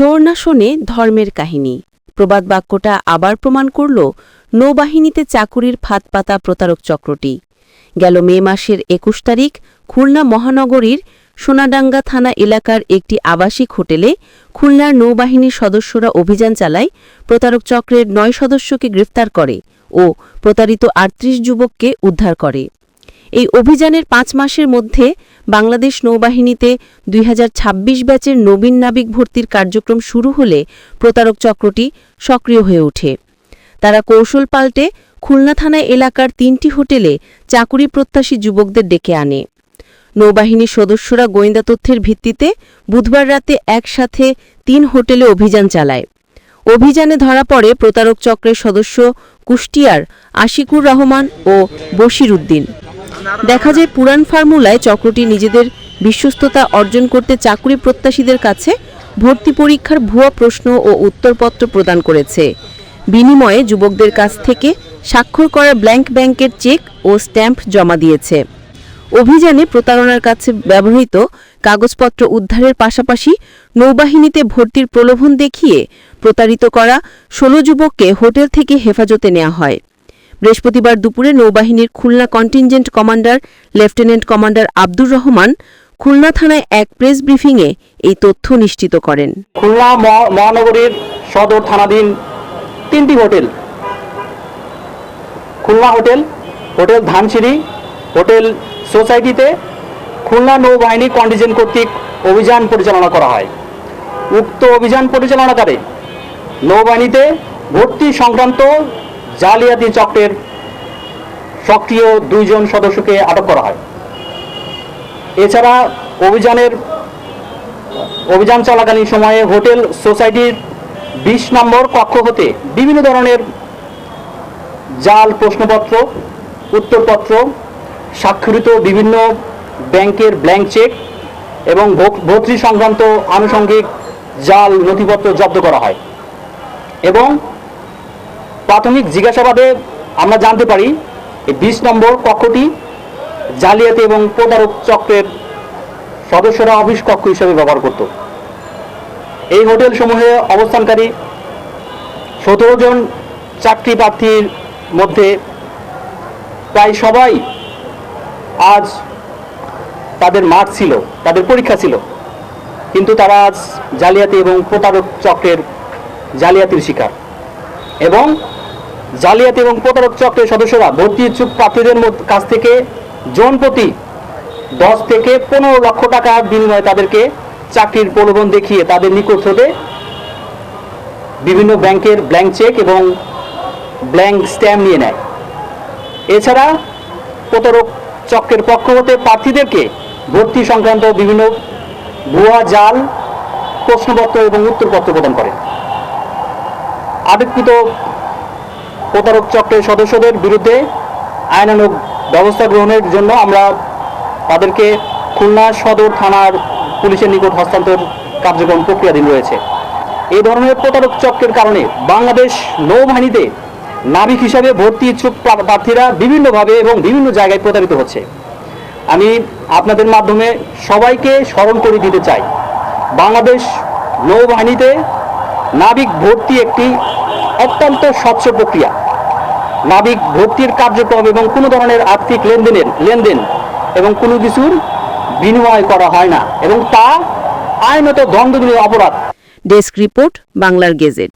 খুলনা শোনে ধর্মের কাহিনী। প্রবাদ বাক্যটা আবার প্রমাণ করল নৌবাহিনীতে চাকুরির ফাঁদ পাতা প্রতারক চক্রটি। গেল মে মাসের একুশ তারিখ খুলনা মহানগরীর সোনাডাঙ্গা থানা এলাকার একটি আবাসিক হোটেলে খুলনার নৌবাহিনীর সদস্যরা অভিযান চালায়, প্রতারক চক্রের নয় সদস্যকে গ্রেফতার করে ও প্রতারিত আটত্রিশ যুবককে উদ্ধার করে। এই অভিযানের পাঁচ মাসের মধ্যে বাংলাদেশ নৌবাহিনীতে দুই হাজার ছাব্বিশ ব্যাচের নবীন নাবিক ভর্তির কার্যক্রম শুরু হলে প্রতারক চক্রটি সক্রিয় হয়ে ওঠে। তারা কৌশল পাল্টে খুলনা থানা এলাকার তিনটি হোটেলে চাকুরি প্রত্যাশী যুবকদের ডেকে আনে। নৌবাহিনীর সদস্যরা গোয়েন্দা তথ্যের ভিত্তিতে বুধবার রাতে একসাথে তিন হোটেলে অভিযান চালায়। অভিযানে ধরা পড়ে প্রতারক চক্রের সদস্য কুষ্টিয়ার আশিকুর রহমান ও বশির উদ্দিন দেখা যায় পুরান ফার্মুলায় চক্রটি নিজেদের বিশ্বস্ততা অর্জন করতে চাকরি প্রত্যাশীদের কাছে ভর্তি পরীক্ষার ভুয়া প্রশ্ন ও উত্তরপত্র প্রদান করেছে। বিনিময়ে যুবকদের কাছ থেকে স্বাক্ষর করা ব্ল্যাঙ্ক ব্যাংকের চেক ও স্ট্যাম্প জমা দিয়েছে। অভিযানে প্রতারণার কাছে ব্যবহৃত কাগজপত্র উদ্ধারের পাশাপাশি নৌবাহিনীতে ভর্তির প্রলোভন দেখিয়ে প্রতারিত করা ষোলো যুবককে হোটেল থেকে হেফাজতে নেওয়া হয়। বৃহস্পতিবার দুপুরে নৌবাহিনীর Khulna contingent commander lieutenant commander Abdur Rahman Khulna থানায় এক প্রেস ব্রিফিংয়ে এই তথ্য নিশ্চিত করেন। খুলনা মহানগরীর সদর থানাধীন তিনটি hotel. Khulna hotel hotel Dhansiri, hotel সোসাইটিতে খুলনা নৌবাহিনী কন্ডিজেন্ট কর্তৃক অভিযান পরিচালনা করা হয়। উক্ত অভিযান পরিচালনাকারে নৌবাহিনীতে ভর্তি সংক্রান্ত জালিয়াতি চক্রের সক্রিয় দুইজন সদস্যকে আটক করা হয়। এছাড়া অভিযানের, অভিযান চলাকালীন সময়ে হোটেল সোসাইটির বিশ নম্বর কক্ষ হতে বিভিন্ন ধরনের জাল প্রশ্নপত্র, উত্তরপত্র, স্বাক্ষরিত বিভিন্ন ব্যাংকের ব্ল্যাঙ্ক চেক এবং ভর্তি সংক্রান্ত আনুষঙ্গিক জাল নথিপত্র জব্দ করা হয়। এবং প্রাথমিক জিজ্ঞাসাবাদে আমরা জানতে পারি, এই বিশ নম্বর কক্ষটি জালিয়াতি এবং প্রতারক চক্রের সদস্যরা অফিস কক্ষ হিসেবে ব্যবহার করত। এই হোটেল সমূহে অবস্থানকারী সতেরো জন চাকরি প্রার্থীর মধ্যে প্রায় সবাই আজ তাদের মাঠ ছিল, তাদের পরীক্ষা ছিল। কিন্তু তারা আজ জালিয়াতি এবং প্রতারক চক্রের জালিয়াতির শিকার। এবং জালিয়াতি এবং প্রতারক চক্রের সদস্যরা ভর্তি ইচ্ছুক প্রার্থীদের কাছ থেকে জন প্রতি দশ থেকে পনেরো লক্ষ টাকার বিনিময়ে তাদেরকে চাকরির প্রলোভন দেখিয়ে তাদের নিকট হতে বিভিন্ন ব্যাংকের ব্ল্যাঙ্ক চেক এবং ব্ল্যাঙ্ক স্ট্যাম্প নিয়ে নেয়। এছাড়া প্রতারক চক্রের পক্ষ হতে প্রার্থীদেরকে ভর্তি সংক্রান্ত বিভিন্ন ভুয়া জাল, প্রশ্নপত্র এবং উত্তরপত্র প্রদান করে। আটককৃত প্রতারক চক্রের সদস্যদের বিরুদ্ধে আইনানুগ ব্যবস্থা গ্রহণের জন্য আমরা তাদেরকে খুলনা সদর থানার পুলিশের নিকট হস্তান্তর কার্যক্রম প্রক্রিয়াধীন রয়েছে। এই ধরনের প্রতারক চক্রের কারণে বাংলাদেশ নৌবাহিনীতে নাবিক হিসাবে ভর্তি ইচ্ছুক প্রার্থীরা বিভিন্নভাবে এবং বিভিন্ন জায়গায় প্রতারিত হচ্ছে। আমি আপনাদের মাধ্যমে সবাইকে স্মরণ করে দিতে চাই, বাংলাদেশ নৌবাহিনীতে নাবিক ভর্তি একটি অত্যন্ত স্বচ্ছ প্রক্রিয়া। নাবিক ভর্তির কার্যক্রম এবং কোনো ধরনের আর্থিক লেনদেনের লেনদেন এবং কোনো কিছুর বিনিময় করা হয় না এবং তা আইনত দণ্ডনীয় অপরাধ। ডেস্ক রিপোর্ট, বাংলার গেজেট।